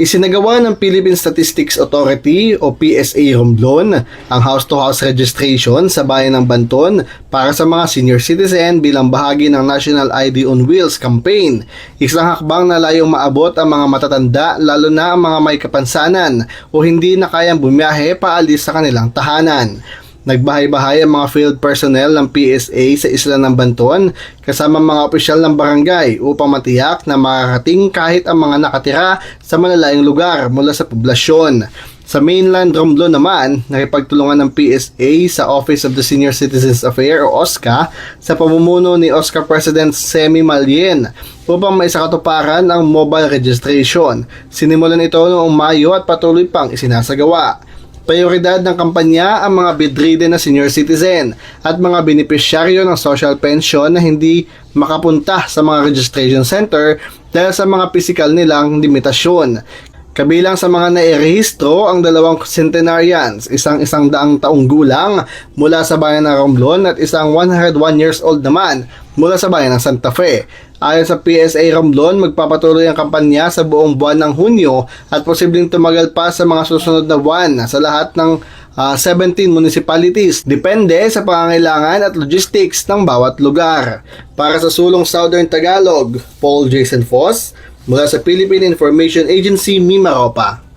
Isinagawa ng Philippine Statistics Authority o PSA Romblon ang house-to-house registration sa bayan ng Banton para sa mga senior citizen bilang bahagi ng National ID on Wheels campaign. Isang hakbang na layong maabot ang mga matatanda lalo na ang mga may kapansanan o hindi na kayang bumiyahe paalis sa kanilang tahanan. Nagbahay-bahay ang mga field personnel ng PSA sa isla ng Banton kasama mga opisyal ng barangay upang matiyak na makakating kahit ang mga nakatira sa malalayong lugar mula sa poblasyon. Sa mainland Romblon naman, nakipagtulungan ng PSA sa Office of the Senior Citizens Affairs o OSCA sa pamumuno ni OSCA President Semi Malien upang maisakatuparan ang mobile registration. Sinimulan ito noong Mayo at patuloy pang isinasagawa. Prioridad ng kampanya ang mga bedridden na senior citizen at mga benepisyaryo ng social pension na hindi makapunta sa mga registration center dahil sa mga pisikal nilang limitasyon. Kabilang sa mga nairehistro ang dalawang centenarians, isang isang daang taong gulang mula sa bayan ng Romblon at isang 101 years old naman mula sa bayan ng Santa Fe. Ayon sa PSA Romblon, magpapatuloy ang kampanya sa buong buwan ng Hunyo at posibleng tumagal pa sa mga susunod na buwan sa lahat ng ah, 17 municipalities. Depende sa pangangailangan at logistics ng bawat lugar. Para sa sulong Southern Tagalog, Paul Jason Foss, mula sa Philippine Information Agency, Mimaropa.